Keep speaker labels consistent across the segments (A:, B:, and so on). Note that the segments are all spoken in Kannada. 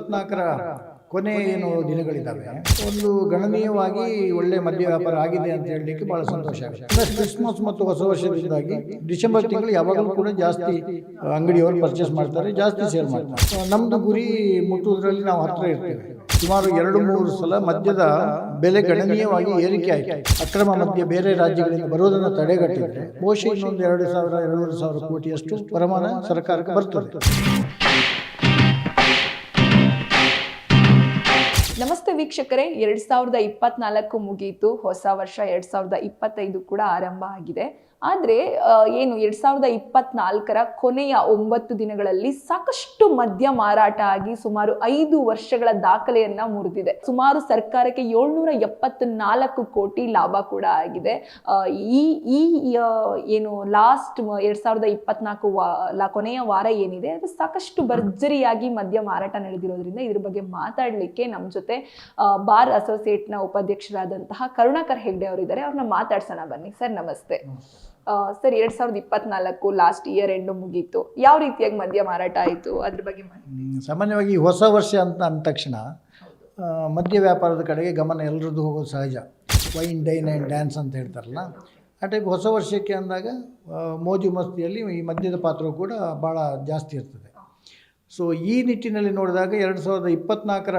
A: ಇಪ್ಪತ್ನಾಲ್ಕರ ಕೊನೆ ಏನು ದಿನಗಳಿದ್ದಾವೆ? ಒಂದು ಗಣನೀಯವಾಗಿ ಒಳ್ಳೆ ಮದ್ಯ ವ್ಯಾಪಾರ ಆಗಿದೆ ಅಂತ ಹೇಳಲಿಕ್ಕೆ ಬಹಳ ಸಂತೋಷ ಆಗುತ್ತೆ. ಕ್ರಿಸ್ಮಸ್ ಮತ್ತು ಹೊಸ ವರ್ಷದಿಂದಾಗಿ ಡಿಸೆಂಬರ್ ತಿಂಗಳು ಯಾವಾಗಲೂ ಕೂಡ ಜಾಸ್ತಿ ಅಂಗಡಿಯವರು ಪರ್ಚೇಸ್ ಮಾಡ್ತಾರೆ, ಜಾಸ್ತಿ ಸೇಲ್ ಮಾಡ್ತಾರೆ. ನಮ್ದು ಗುರಿ ಮುಟ್ಟುವುದರಲ್ಲಿ ನಾವು ಹತ್ತಿರ ಇರ್ತೇವೆ. ಸುಮಾರು ಎರಡು ಮೂರು ಸಲ ಮದ್ಯದ ಬೆಲೆ ಗಣನೀಯವಾಗಿ ಏರಿಕೆ ಆಯಿತು. ಅಕ್ರಮ ಮದ್ಯ ಬೇರೆ ರಾಜ್ಯಗಳಿಂದ ಬರುವುದನ್ನು ತಡೆಗಟ್ಟಿದ್ರೆ ಬಹುಶಃ ಇನ್ನೊಂದು ಎರಡು ಸಾವಿರ ಎರಡೂವರೆ ಸಾವಿರ ಕೋಟಿಯಷ್ಟು ವರಮಾನ ಸರ್ಕಾರಕ್ಕೆ ಬರ್ತದೆ.
B: ನಮಸ್ತೆ ವೀಕ್ಷಕರೇ. ಎರಡ್ ಸಾವಿರದ ಇಪ್ಪತ್ನಾಲ್ಕು ಮುಗಿಯಿತು ಹೊಸ ವರ್ಷ ಎರಡ್ ಸಾವಿರದ ಇಪ್ಪತ್ತೈದು ಕೂಡ ಆರಂಭ ಆಗಿದೆ. ಆದ್ರೆ ಏನು ಎರಡು ಸಾವಿರದ ಇಪ್ಪತ್ತ್ನಾಲ್ಕರ ಕೊನೆಯ ಒಂಬತ್ತು ದಿನಗಳಲ್ಲಿ ಸಾಕಷ್ಟು ಮದ್ಯ ಮಾರಾಟ ಆಗಿ ಸುಮಾರು ಐದು ವರ್ಷಗಳ ದಾಖಲೆಯನ್ನ ಮುರಿದಿದೆ. ಸುಮಾರು ಸರ್ಕಾರಕ್ಕೆ ಏಳ್ನೂರ ಎಪ್ಪತ್ನಾಲ್ಕು ಕೋಟಿ ಲಾಭ ಕೂಡ ಆಗಿದೆ. ಈ ಈ ಏನು ಲಾಸ್ಟ್ ಎರಡು ಸಾವಿರದ ಇಪ್ಪತ್ನಾಲ್ಕು ವಾ ಕೊನೆಯ ವಾರ ಏನಿದೆ, ಅದು ಸಾಕಷ್ಟು ಭರ್ಜರಿಯಾಗಿ ಮದ್ಯ ಮಾರಾಟ ನಡೆದಿರೋದ್ರಿಂದ ಇದ್ರ ಬಗ್ಗೆ ಮಾತಾಡಲಿಕ್ಕೆ ನಮ್ಮ ಜೊತೆ ಬಾರ್ ಅಸೋಸಿಯೇಟ್ನ ಉಪಾಧ್ಯಕ್ಷರಾದಂತಹ ಕರುಣಾಕರ್ ಹೆಗ್ಡೆ ಅವರಿದ್ದಾರೆ. ಅವ್ರನ್ನ ಮಾತಾಡ್ಸೋಣ ಬನ್ನಿ. ಸರ್ ನಮಸ್ತೆ. ಸರ್, ಎರಡ್ ಸಾವಿರದ ಇಪ್ಪತ್ನಾಲ್ಕು ಲಾಸ್ಟ್ ಇಯರ್ ಎಂಡು ಮುಗೀತು. ಯಾವ ರೀತಿಯಾಗಿ ಮದ್ಯ ಮಾರಾಟ ಆಯಿತು? ಅದ್ರ ಬಗ್ಗೆ
A: ಸಾಮಾನ್ಯವಾಗಿ ಹೊಸ ವರ್ಷ ಅಂತ ಅಂದ ತಕ್ಷಣ ಮದ್ಯ ವ್ಯಾಪಾರದ ಕಡೆಗೆ ಗಮನ ಎಲ್ಲರದ್ದು ಹೋಗೋದು ಸಹಜ. ವೈನ್ ಡೈನ್ ಆ್ಯಂಡ್ ಡ್ಯಾನ್ಸ್ ಅಂತ ಹೇಳ್ತಾರಲ್ಲ. ಆ ಟೈಪ್ ಹೊಸ ವರ್ಷಕ್ಕೆ ಅಂದಾಗ ಮೋಜು ಮಸ್ತಿಯಲ್ಲಿ ಈ ಮದ್ಯದ ಪಾತ್ರವು ಕೂಡ ಭಾಳ ಜಾಸ್ತಿ ಇರ್ತದೆ. ಸೊ ಈ ನಿಟ್ಟಿನಲ್ಲಿ ನೋಡಿದಾಗ ಎರಡು ಸಾವಿರದ ಇಪ್ಪತ್ತ್ನಾಲ್ಕರ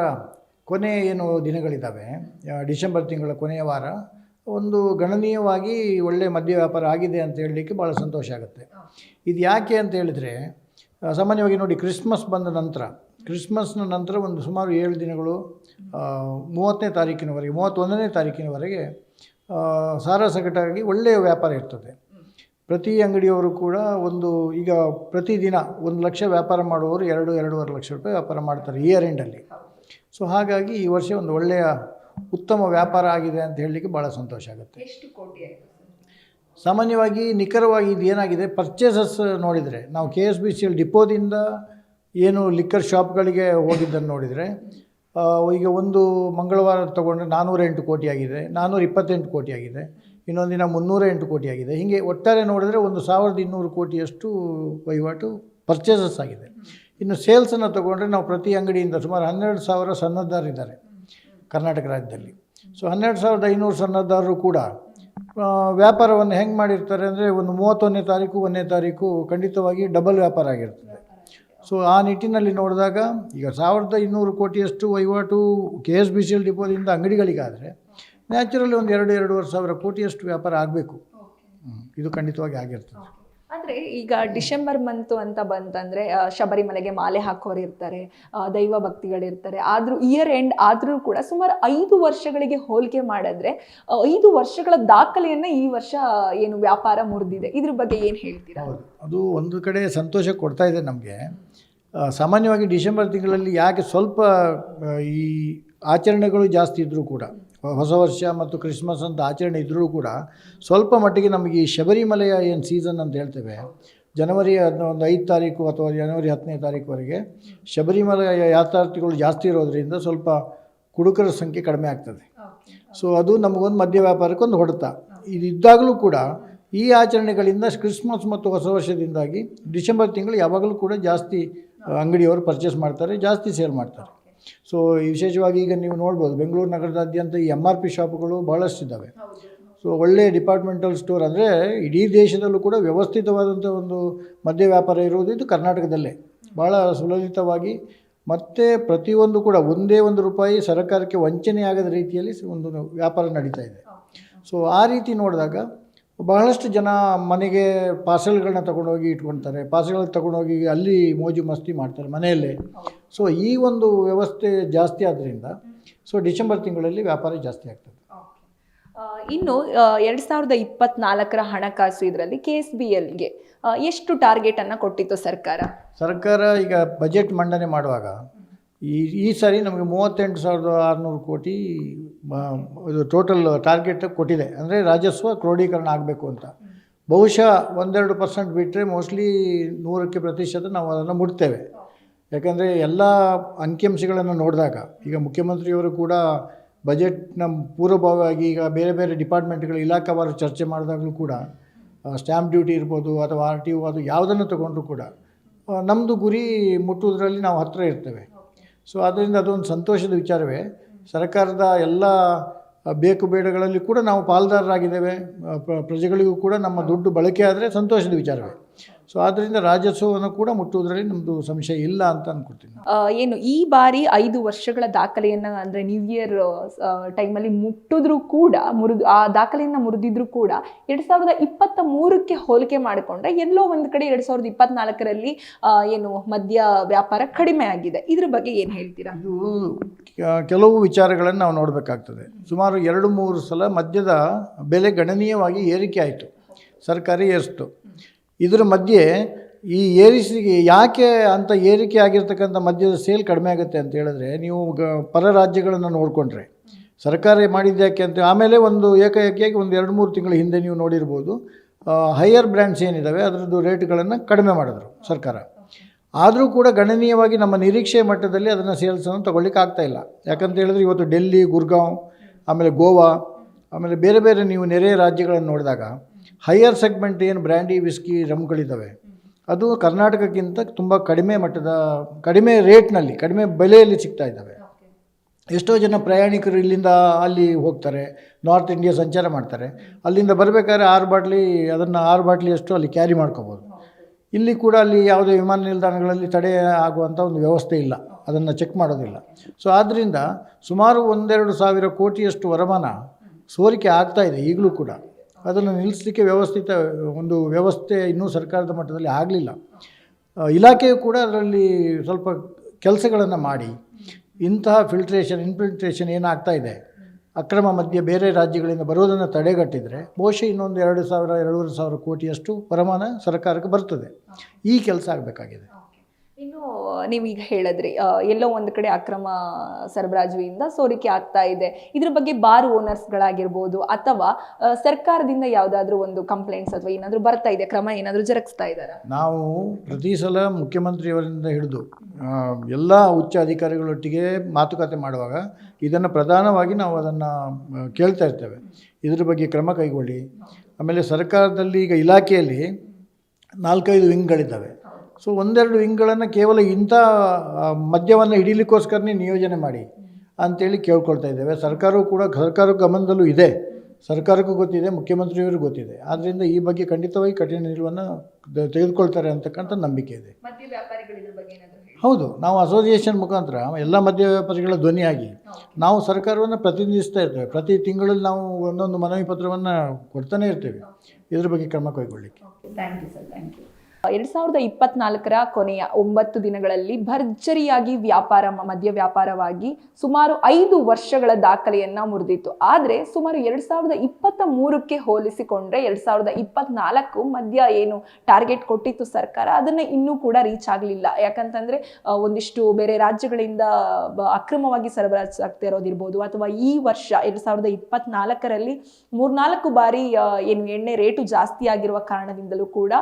A: ಕೊನೆ ಏನು ದಿನಗಳಿದ್ದಾವೆ ಡಿಸೆಂಬರ್ ತಿಂಗಳ ಕೊನೆಯ ವಾರ ಒಂದು ಗಣನೀಯವಾಗಿ ಒಳ್ಳೆಯ ಮದ್ಯ ವ್ಯಾಪಾರ ಆಗಿದೆ ಅಂತ ಹೇಳಲಿಕ್ಕೆ ಭಾಳ ಸಂತೋಷ ಆಗುತ್ತೆ. ಇದು ಯಾಕೆ ಅಂತ ಹೇಳಿದರೆ ಸಾಮಾನ್ಯವಾಗಿ ನೋಡಿ ಕ್ರಿಸ್ಮಸ್ ಬಂದ ನಂತರ ಕ್ರಿಸ್ಮಸ್ನ ನಂತರ ಒಂದು ಸುಮಾರು ಏಳು ದಿನಗಳು ಮೂವತ್ತನೇ ತಾರೀಕಿನವರೆಗೆ ಮೂವತ್ತೊಂದನೇ ತಾರೀಕಿನವರೆಗೆ ಸಾರಾಸಗಟಾಗಿ ಒಳ್ಳೆಯ ವ್ಯಾಪಾರ ಇರ್ತದೆ. ಪ್ರತಿ ಅಂಗಡಿಯವರು ಕೂಡ ಒಂದು ಈಗ ಪ್ರತಿದಿನ ಒಂದು ಲಕ್ಷ ವ್ಯಾಪಾರ ಮಾಡುವವರು ಎರಡು ಎರಡೂವರೆ ಲಕ್ಷ ರೂಪಾಯಿ ವ್ಯಾಪಾರ ಮಾಡ್ತಾರೆ ಇಯರ್ ಎಂಡಲ್ಲಿ ಸೊ ಹಾಗಾಗಿ ಈ ವರ್ಷ ಒಂದು ಒಳ್ಳೆಯ ಉತ್ತಮ ವ್ಯಾಪಾರ ಆಗಿದೆ ಅಂತ ಹೇಳಲಿಕ್ಕೆ ಭಾಳ ಸಂತೋಷ ಆಗುತ್ತೆ.
B: ಎಷ್ಟು ಕೋಟಿ ಆಯಿತು
A: ಸಾಮಾನ್ಯವಾಗಿ ನಿಖರವಾಗಿ ಇದು ಏನಾಗಿದೆ ಪರ್ಚೇಸಸ್ ನೋಡಿದರೆ ನಾವು K S B C L ಡಿಪೋದಿಂದ ಏನು ಲಿಕ್ಕರ್ ಶಾಪ್ಗಳಿಗೆ ಹೋಗಿದ್ದನ್ನು ನೋಡಿದರೆ ಈಗ ಒಂದು ಮಂಗಳವಾರ ತೊಗೊಂಡ್ರೆ ನಾನ್ನೂರ ಎಂಟು ಕೋಟಿ ಆಗಿದೆ ನಾನ್ನೂರ ಇಪ್ಪತ್ತೆಂಟು ಕೋಟಿ ಆಗಿದೆ ಇನ್ನೊಂದು ದಿನ ಮುನ್ನೂರ ಎಂಟು ಕೋಟಿ ಆಗಿದೆ. ಹೀಗೆ ಒಟ್ಟಾರೆ ನೋಡಿದರೆ ಒಂದು ಸಾವಿರದ ಇನ್ನೂರು ಕೋಟಿಯಷ್ಟು ವಹಿವಾಟು ಪರ್ಚೇಸಸ್ ಆಗಿದೆ. ಇನ್ನು ಸೇಲ್ಸನ್ನು ತೊಗೊಂಡ್ರೆ ನಾವು ಪ್ರತಿ ಅಂಗಡಿಯಿಂದ ಸುಮಾರು ಹನ್ನೆರಡು ಸಾವಿರ ಸನ್ನದ್ಧರಿದ್ದಾರೆ ಕರ್ನಾಟಕ ರಾಜ್ಯದಲ್ಲಿ. ಸೊ ಹನ್ನೆರಡು ಸಾವಿರದ ಐನೂರು ಸಣ್ಣದಾರರು ಕೂಡ ವ್ಯಾಪಾರವನ್ನು ಹೆಂಗೆ ಮಾಡಿರ್ತಾರೆ ಅಂದರೆ ಒಂದು ಮೂವತ್ತೊಂದನೇ ತಾರೀಕು, ಒಂದನೇ ತಾರೀಕು ಖಂಡಿತವಾಗಿ ಡಬಲ್ ವ್ಯಾಪಾರ ಆಗಿರ್ತದೆ. ಸೊ ಆ ನಿಟ್ಟಿನಲ್ಲಿ ನೋಡಿದಾಗ ಈಗ ಸಾವಿರದ ಇನ್ನೂರು ಕೋಟಿಯಷ್ಟು ವಹಿವಾಟು K S B C L ಡಿಪೋದಿಂದ ಅಂಗಡಿಗಳಿಗಾದರೆ ನ್ಯಾಚುರಲಿ ಒಂದು ಎರಡು, ಎರಡೂವರೆ ಸಾವಿರ ಕೋಟಿಯಷ್ಟು ವ್ಯಾಪಾರ ಆಗಬೇಕು. ಇದು ಖಂಡಿತವಾಗಿ ಆಗಿರ್ತದೆ.
B: ಆದ್ರೆ ಈಗ ಡಿಸೆಂಬರ್ ಮಂತು ಅಂತ ಬಂತಂದರೆ ಶಬರಿಮಲೆಗೆ ಮಾಲೆ ಹಾಕೋರು ಇರ್ತಾರೆ ದೈವ ಭಕ್ತಿಗಳಿರ್ತಾರೆ ಆದ್ರೂ ಇಯರ್ ಎಂಡ್ ಆದ್ರೂ ಕೂಡ ಸುಮಾರು ಐದು ವರ್ಷಗಳಿಗೆ ಹೋಲಿಕೆ ಮಾಡಿದ್ರೆ ಐದು ವರ್ಷಗಳ ದಾಖಲೆಯನ್ನು ಈ ವರ್ಷ ಏನು ವ್ಯಾಪಾರ ಮುರಿದಿದೆ. ಇದ್ರ ಬಗ್ಗೆ ಏನು ಹೇಳ್ತೀರಾ?
A: ಅದು ಒಂದು ಕಡೆ ಸಂತೋಷ ಕೊಡ್ತಾ ಇದೆ ನಮಗೆ. ಸಾಮಾನ್ಯವಾಗಿ ಡಿಸೆಂಬರ್ ತಿಂಗಳಲ್ಲಿ ಯಾಕೆ ಸ್ವಲ್ಪ ಈ ಆಚರಣೆಗಳು ಜಾಸ್ತಿ ಇದ್ದರೂ ಕೂಡ. ಹೊಸ ವರ್ಷ ಮತ್ತು ಕ್ರಿಸ್ಮಸ್ ಅಂತ ಆಚರಣೆ ಇದ್ದರೂ ಕೂಡ ಸ್ವಲ್ಪ ಮಟ್ಟಿಗೆ ನಮಗೆ ಈ ಶಬರಿಮಲೆಯ ಏನು ಸೀಸನ್ ಅಂತ ಹೇಳ್ತೇವೆ ಜನವರಿ ಹದಿನ ಒಂದು ಐದು ತಾರೀಕು ಅಥವಾ ಜನವರಿ ಹತ್ತನೇ ತಾರೀಕುವರೆಗೆ ಶಬರಿಮಲೆಯ ಯಾತ್ರಾರ್ಥಿಗಳು ಜಾಸ್ತಿ ಇರೋದರಿಂದ ಸ್ವಲ್ಪ ಕುಡುಕರ ಸಂಖ್ಯೆ ಕಡಿಮೆ ಆಗ್ತದೆ. ಸೊ ಅದು ನಮಗೊಂದು ಮದ್ಯ ವ್ಯಾಪಾರಕ್ಕೊಂದು ಹೊಡೆತ. ಇದಿದ್ದಾಗಲೂ ಇದ್ದಾಗಲೂ ಕೂಡ ಈ ಆಚರಣೆಗಳಿಂದ ಕ್ರಿಸ್ಮಸ್ ಮತ್ತು ಹೊಸ ವರ್ಷದಿಂದಾಗಿ ಡಿಸೆಂಬರ್ ತಿಂಗಳು ಯಾವಾಗಲೂ ಕೂಡ ಜಾಸ್ತಿ ಅಂಗಡಿಯವರು ಪರ್ಚೇಸ್ ಮಾಡ್ತಾರೆ ಜಾಸ್ತಿ ಸೇಲ್ ಮಾಡ್ತಾರೆ. ಸೊ ವಿಶೇಷವಾಗಿ ಈಗ ನೀವು ನೋಡ್ಬೋದು ಬೆಂಗಳೂರು ನಗರದಾದ್ಯಂತ ಈ ಎಂ ಆರ್ ಪಿ ಶಾಪ್ಗಳು ಭಾಳಷ್ಟಿದ್ದಾವೆ ಸೊ ಒಳ್ಳೆಯ ಡಿಪಾರ್ಟ್ಮೆಂಟಲ್ ಸ್ಟೋರ್ ಅಂದರೆ ಇಡೀ ದೇಶದಲ್ಲೂ ಕೂಡ ವ್ಯವಸ್ಥಿತವಾದಂಥ ಒಂದು ಮದ್ಯ ವ್ಯಾಪಾರ ಇರುವುದು ಇದು ಕರ್ನಾಟಕದಲ್ಲೇ. ಭಾಳ ಸುಲಲಿತವಾಗಿ ಮತ್ತು ಪ್ರತಿಯೊಂದು ಕೂಡ ಒಂದೇ ಒಂದು ರೂಪಾಯಿ ಸರ್ಕಾರಕ್ಕೆ ವಂಚನೆ ಆಗದ ರೀತಿಯಲ್ಲಿ ಒಂದು ವ್ಯಾಪಾರ ನಡೀತಾ ಇದೆ. ಸೊ ಆ ರೀತಿ ನೋಡಿದಾಗ ಬಹಳಷ್ಟು ಜನ ಮನೆಗೆ ಪಾರ್ಸೆಲ್ಗಳನ್ನ ತಗೊಂಡೋಗಿ ಇಟ್ಕೊಳ್ತಾರೆ ಪಾರ್ಸೆಲ್ ತೊಗೊಂಡೋಗಿ ಅಲ್ಲಿ ಮೋಜು ಮಸ್ತಿ ಮಾಡ್ತಾರೆ ಮನೆಯಲ್ಲೇ. ಸೊ ಈ ಒಂದು ವ್ಯವಸ್ಥೆ ಜಾಸ್ತಿ ಆದ್ದರಿಂದ ಸೊ ಡಿಸೆಂಬರ್ ತಿಂಗಳಲ್ಲಿ ವ್ಯಾಪಾರ ಜಾಸ್ತಿ ಆಗ್ತದೆ.
B: ಇನ್ನು ಎರಡು ಸಾವಿರದ ಇಪ್ಪತ್ನಾಲ್ಕರ ಹಣಕಾಸು ಇದರಲ್ಲಿ ಕೆ ಎಸ್ ಬಿ ಎಲ್ಗೆ ಎಷ್ಟು ಟಾರ್ಗೆಟನ್ನು ಅನ್ನ ಕೊಟ್ಟಿತ್ತು ಸರ್ಕಾರ?
A: ಸರ್ಕಾರ ಈಗ ಬಜೆಟ್ ಮಂಡನೆ ಮಾಡುವಾಗ ಈ ಈ ಸಾರಿ ನಮಗೆ ಮೂವತ್ತೆಂಟು ಸಾವಿರದ ಆರುನೂರು ಕೋಟಿ ಇದು ಟೋಟಲ್ ಟಾರ್ಗೆಟ್ ಕೊಟ್ಟಿದೆ. ಅಂದರೆ ರಾಜಸ್ವ ಕ್ರೋಢೀಕರಣ ಆಗಬೇಕು ಅಂತ. ಬಹುಶಃ ಒಂದೆರಡು ಪರ್ಸೆಂಟ್ ಬಿಟ್ಟರೆ ಮೋಸ್ಟ್ಲಿ ನೂರಕ್ಕೆ ಪ್ರತಿಶತ ನಾವು ಅದನ್ನು ಮುಟ್ತೇವೆ. ಯಾಕಂದರೆ ಎಲ್ಲ ಅಂಕಿಅಂಶಗಳನ್ನು ನೋಡಿದಾಗ, ಈಗ ಮುಖ್ಯಮಂತ್ರಿಯವರು ಕೂಡ ಬಜೆಟ್ನ ಪೂರ್ವಭಾವವಾಗಿ ಈಗ ಬೇರೆ ಬೇರೆ ಡಿಪಾರ್ಟ್ಮೆಂಟ್ಗಳು ಇಲಾಖಾವಾರು ಚರ್ಚೆ ಮಾಡಿದಾಗಲೂ ಕೂಡ ಸ್ಟ್ಯಾಂಪ್ ಡ್ಯೂಟಿ ಇರ್ಬೋದು ಅಥವಾ ಆರ್ ಟಿ ಒ ಅದು ಯಾವುದನ್ನು ತಗೊಂಡ್ರೂ ಕೂಡ ನಮ್ಮದು ಗುರಿ ಮುಟ್ಟುವುದರಲ್ಲಿ ನಾವು ಹತ್ತಿರ ಇರ್ತೇವೆ. ಸೊ ಆದ್ದರಿಂದ ಅದೊಂದು ಸಂತೋಷದ ವಿಚಾರವೇ. ಸರ್ಕಾರದ ಎಲ್ಲ ಬೇಕು ಬೇಡಗಳಲ್ಲಿ ಕೂಡ ನಾವು ಪಾಲ್ದಾರರಾಗಿದ್ದೇವೆ. ಪ್ರಜೆಗಳಿಗೂ ಕೂಡ ನಮ್ಮ ದುಡ್ಡು ಬಳಕೆ ಆದರೆ ಸಂತೋಷದ ವಿಚಾರವೇ. ಸೊ ಆದ್ದರಿಂದ ರಾಜಸ್ವವನ್ನು ಕೂಡ ಮುಟ್ಟುವುದರಲ್ಲಿ ನಮ್ಮದು ಸಂಶಯ ಇಲ್ಲ ಅಂತ
B: ಅನ್ಕೊಡ್ತೀನಿ ಏನು ಈ ಬಾರಿ ಐದು ವರ್ಷಗಳ ದಾಖಲೆಯನ್ನು ಅಂದ್ರೆ ನ್ಯೂ ಇಯರ್ ಟೈಮಲ್ಲಿ ಮುಟ್ಟಿದ್ರು ಕೂಡ ಮುರಿದು ಆ ದಾಖಲೆಯನ್ನು ಮುರಿದಿದ್ರು ಕೂಡ ಎರಡ್ ಸಾವಿರದ ಇಪ್ಪತ್ತ ಮೂರಕ್ಕೆ ಹೋಲಿಕೆ ಮಾಡಿಕೊಂಡ್ರೆ ಎಲ್ಲೋ ಒಂದು ಕಡೆ ಎರಡು ಸಾವಿರದ ಇಪ್ಪತ್ನಾಲ್ಕರಲ್ಲಿ ಏನು ಮದ್ಯ ವ್ಯಾಪಾರ ಕಡಿಮೆ ಆಗಿದೆ. ಇದ್ರ ಬಗ್ಗೆ ಏನು ಹೇಳ್ತೀರಾ?
A: ಇದು ಕೆಲವು ವಿಚಾರಗಳನ್ನು ನಾವು ನೋಡಬೇಕಾಗ್ತದೆ. ಸುಮಾರು ಎರಡು ಮೂರು ಸಲ ಮದ್ಯದ ಬೆಲೆ ಗಣನೀಯವಾಗಿ ಏರಿಕೆ ಆಯಿತು. ಸರ್ಕಾರಿ ಏರಿಸ್ತು ಇದರ ಮಧ್ಯೆ ಈ ಏರಿಸಿಗೆ ಯಾಕೆ ಅಂತ ಏರಿಕೆ ಆಗಿರ್ತಕ್ಕಂಥ ಮದ್ಯದ ಸೇಲ್ ಕಡಿಮೆ ಆಗುತ್ತೆ ಅಂತ ಹೇಳಿದ್ರೆ ನೀವು ಗ ಪರ ರಾಜ್ಯಗಳನ್ನು ನೋಡಿಕೊಂಡ್ರೆ. ಸರ್ಕಾರ ಮಾಡಿದ್ಯಾಕೆ ಅಂತ ಆಮೇಲೆ ಒಂದು ಏಕಾಏಕಿಯಾಗಿ ಒಂದು ಎರಡು ಮೂರು ತಿಂಗಳ ಹಿಂದೆ ನೀವು ನೋಡಿರ್ಬೋದು ಹೈಯರ್ ಬ್ರ್ಯಾಂಡ್ಸ್ ಏನಿದ್ದಾವೆ ಅದರದ್ದು ರೇಟ್ಗಳನ್ನು ಕಡಿಮೆ ಮಾಡಿದ್ರು ಸರ್ಕಾರ. ಆದರೂ ಕೂಡ ಗಣನೀಯವಾಗಿ ನಮ್ಮ ನಿರೀಕ್ಷೆ ಮಟ್ಟದಲ್ಲಿ ಅದನ್ನು ಸೇಲ್ಸನ್ನು ತೊಗೊಳ್ಳಿಕ್ಕೆ ಆಗ್ತಾ ಇಲ್ಲ. ಯಾಕಂತ ಹೇಳಿದ್ರೆ ಇವತ್ತು ಡೆಲ್ಲಿ, ಗುರ್ಗಾಂವ್, ಆಮೇಲೆ ಗೋವಾ, ಆಮೇಲೆ ಬೇರೆ ಬೇರೆ ನೀವು ನೆರೆಯ ರಾಜ್ಯಗಳನ್ನು ನೋಡಿದಾಗ ಹೈಯರ್ ಸೆಗ್ಮೆಂಟ್ ಏನು ಬ್ರ್ಯಾಂಡಿ ವಿಸ್ಕಿ ರಮ್ಗಳಿದ್ದಾವೆ ಅದು ಕರ್ನಾಟಕಕ್ಕಿಂತ ತುಂಬ ಕಡಿಮೆ ಮಟ್ಟದ ಕಡಿಮೆ ರೇಟ್ನಲ್ಲಿ ಕಡಿಮೆ ಬೆಲೆಯಲ್ಲಿ ಸಿಗ್ತಾ ಇದ್ದಾವೆ ಎಷ್ಟೋ ಜನ ಪ್ರಯಾಣಿಕರು ಇಲ್ಲಿಂದ ಅಲ್ಲಿ ಹೋಗ್ತಾರೆ ನಾರ್ತ್ ಇಂಡಿಯಾ ಸಂಚಾರ ಮಾಡ್ತಾರೆ. ಅಲ್ಲಿಂದ ಬರಬೇಕಾದ್ರೆ ಆರು ಬಾಟ್ಲಿ ಅದನ್ನು ಆರು ಬಾಟ್ಲಿಯಷ್ಟು ಅಲ್ಲಿ ಕ್ಯಾರಿ ಮಾಡ್ಕೋಬೋದು. ಇಲ್ಲಿ ಕೂಡ ಅಲ್ಲಿ ಯಾವುದೇ ವಿಮಾನ ನಿಲ್ದಾಣಗಳಲ್ಲಿ ತಡೆ ಆಗುವಂಥ ಒಂದು ವ್ಯವಸ್ಥೆ ಇಲ್ಲ ಅದನ್ನು ಚೆಕ್ ಮಾಡೋದಿಲ್ಲ. ಸೊ ಆದ್ದರಿಂದ ಸುಮಾರು ಒಂದೆರಡು ಸಾವಿರ ಕೋಟಿಯಷ್ಟು ವರಮಾನ ಸೋರಿಕೆ ಆಗ್ತಾ ಇದೆ ಈಗಲೂ ಕೂಡ. ಅದನ್ನು ನಿಲ್ಲಿಸಲಿಕ್ಕೆ ವ್ಯವಸ್ಥಿತ, ಒಂದು ವ್ಯವಸ್ಥೆ ಇನ್ನೂ ಸರ್ಕಾರದ ಮಟ್ಟದಲ್ಲಿ ಆಗಲಿಲ್ಲ. ಇಲಾಖೆಯು ಕೂಡ ಅದರಲ್ಲಿ ಸ್ವಲ್ಪ ಕೆಲಸಗಳನ್ನು ಮಾಡಿ, ಇಂತಹ ಫಿಲ್ಟ್ರೇಷನ್ ಇನ್ಫಿಲ್ಟ್ರೇಷನ್ ಏನಾಗ್ತಾ ಇದೆ, ಅಕ್ರಮ ಮಧ್ಯೆ ಬೇರೆ ರಾಜ್ಯಗಳಿಂದ ಬರೋದನ್ನು ತಡೆಗಟ್ಟಿದರೆ ಬಹುಶಃ ಇನ್ನೊಂದು ಎರಡು ಸಾವಿರ, ಎರಡೂವರೆ ಸಾವಿರ ಕೋಟಿಯಷ್ಟು ವರಮಾನ ಸರ್ಕಾರಕ್ಕೆ ಬರ್ತದೆ. ಈ ಕೆಲಸ ಆಗಬೇಕಾಗಿದೆ.
B: ಇನ್ನು ನೀವೀಗ ಹೇಳಿದ್ರಿ ಎಲ್ಲೋ ಒಂದು ಕಡೆ ಅಕ್ರಮ ಸರಬರಾಜುವಿಂದ ಸೋರಿಕೆ ಆಗ್ತಾ ಇದೆ. ಇದ್ರ ಬಗ್ಗೆ ಬಾರ್ ಓನರ್ಸ್ಗಳಾಗಿರ್ಬೋದು ಅಥವಾ ಸರ್ಕಾರದಿಂದ ಯಾವುದಾದ್ರೂ ಒಂದು ಕಂಪ್ಲೇಂಟ್ಸ್ ಅಥವಾ ಏನಾದರೂ ಬರ್ತಾ ಇದೆ, ಕ್ರಮ ಏನಾದರೂ ಜರುಗಿಸ್ತಾ ಇದ್ದಾರೆ?
A: ನಾವು ಪ್ರತಿ ಸಲ ಮುಖ್ಯಮಂತ್ರಿಯವರಿಂದ ಹಿಡಿದು ಎಲ್ಲ ಉಚ್ಚ ಅಧಿಕಾರಿಗಳೊಟ್ಟಿಗೆ ಮಾತುಕತೆ ಮಾಡುವಾಗ ಇದನ್ನು ಪ್ರಧಾನವಾಗಿ ನಾವು ಅದನ್ನು ಕೇಳ್ತಾ ಇರ್ತೇವೆ. ಇದ್ರ ಬಗ್ಗೆ ಕ್ರಮ ಕೈಗೊಳ್ಳಿ. ಆಮೇಲೆ ಸರ್ಕಾರದಲ್ಲಿ ಈಗ ಇಲಾಖೆಯಲ್ಲಿ ನಾಲ್ಕೈದು ವಿಂಗ್ಗಳಿದ್ದಾವೆ ಸೊ ಒಂದೆರಡು ವಿಂಗ್ಗಳನ್ನು ಕೇವಲ ಇಂಥ ಮದ್ಯವನ್ನು ಹಿಡೀಲಿಕ್ಕೋಸ್ಕರನೇ ನಿಯೋಜನೆ ಮಾಡಿ ಅಂತೇಳಿ ಕೇಳ್ಕೊಳ್ತಾ ಇದ್ದೇವೆ. ಸರ್ಕಾರವು ಕೂಡ ಸರ್ಕಾರ ಗಮನದಲ್ಲೂ ಇದೆ. ಸರ್ಕಾರಕ್ಕೂ ಗೊತ್ತಿದೆ ಮುಖ್ಯಮಂತ್ರಿಯವರು ಗೊತ್ತಿದೆ. ಆದ್ದರಿಂದ ಈ ಬಗ್ಗೆ ಖಂಡಿತವಾಗಿ ಕಠಿಣ ನಿಲುವನ್ನು ತೆಗೆದುಕೊಳ್ತಾರೆ ಅಂತಕ್ಕಂಥ ನಂಬಿಕೆ ಇದೆ. ಹೌದು ನಾವು ಅಸೋಸಿಯೇಷನ್ ಮುಖಾಂತರ ಎಲ್ಲ ಮದ್ಯ ವ್ಯಾಪಾರಿಗಳ ಧ್ವನಿಯಾಗಿ ನಾವು ಸರ್ಕಾರವನ್ನು ಪ್ರತಿನಿಧಿಸ್ತಾ ಇರ್ತೇವೆ. ಪ್ರತಿ ತಿಂಗಳಲ್ಲಿ ನಾವು ಒಂದೊಂದು ಮನವಿ ಪತ್ರವನ್ನು ಕೊಡ್ತಾನೆ ಇರ್ತೇವೆ. ಇದ್ರ ಬಗ್ಗೆ ಕ್ರಮ ಕೈಗೊಳ್ಳಿಕ್ಕೆ.
B: ಎರಡ್ ಸಾವಿರದ ಇಪ್ಪತ್ನಾಲ್ಕರ ಕೊನೆಯ ಒಂಬತ್ತು ದಿನಗಳಲ್ಲಿ ಭರ್ಜರಿಯಾಗಿ ವ್ಯಾಪಾರ, ಮದ್ಯ ವ್ಯಾಪಾರವಾಗಿ ಸುಮಾರು ಐದು ವರ್ಷಗಳ ದಾಖಲೆಯನ್ನ ಮುರಿದಿತ್ತು. ಆದ್ರೆ ಸುಮಾರು ಎರಡ್ ಸಾವಿರದ ಇಪ್ಪತ್ತ ಮೂರಕ್ಕೆ ಹೋಲಿಸಿಕೊಂಡ್ರೆ ಎರಡ್ ಸಾವಿರದ ಇಪ್ಪತ್ನಾಲ್ಕು ಮದ್ಯ ಏನು ಟಾರ್ಗೆಟ್ ಕೊಟ್ಟಿತ್ತು ಸರ್ಕಾರ, ಅದನ್ನ ಇನ್ನೂ ಕೂಡ ರೀಚ್ ಆಗಲಿಲ್ಲ. ಯಾಕಂತಂದ್ರೆ ಒಂದಿಷ್ಟು ಬೇರೆ ರಾಜ್ಯಗಳಿಂದ ಅಕ್ರಮವಾಗಿ ಸರಬರಾಜು ಆಗ್ತಾ ಇರೋದಿರ್ಬೋದು, ಅಥವಾ ಈ ವರ್ಷ ಎರಡ್ ಸಾವಿರದ ಇಪ್ಪತ್ನಾಲ್ಕರಲ್ಲಿ ಮೂರ್ನಾಲ್ಕು ಬಾರಿ ಏನು ಎಣ್ಣೆ ರೇಟು ಜಾಸ್ತಿ ಆಗಿರುವ ಕಾರಣದಿಂದಲೂ ಕೂಡ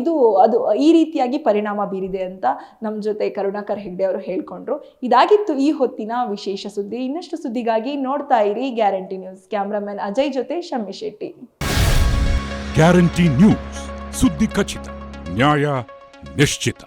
B: ಇದು ಅದು ಈ ರೀತಿಯಾಗಿ ಪರಿಣಾಮ ಬೀರಿದೆ ಅಂತ ನಮ್ಮ ಜೊತೆ ಕರುಣಾಕರ್ ಹೆಗ್ಡೆ ಅವರು ಹೇಳ್ಕೊಂಡ್ರು. ಇದಾಗಿತ್ತು ಈ ಹೊತ್ತಿನ ವಿಶೇಷ ಸುದ್ದಿ. ಇನ್ನಷ್ಟು ಸುದ್ದಿಗಾಗಿ ನೋಡ್ತಾ ಇರಿ ಗ್ಯಾರಂಟಿ ನ್ಯೂಸ್. ಕ್ಯಾಮ್ರಾಮನ್ ಅಜಯ್ ಜೊತೆ ಶಮ್ಮಿ ಶೆಟ್ಟಿ.
C: Guarantee news. ಸುದ್ದಿ ಖಚಿತ, ನ್ಯಾಯ ನಿಶ್ಚಿತ.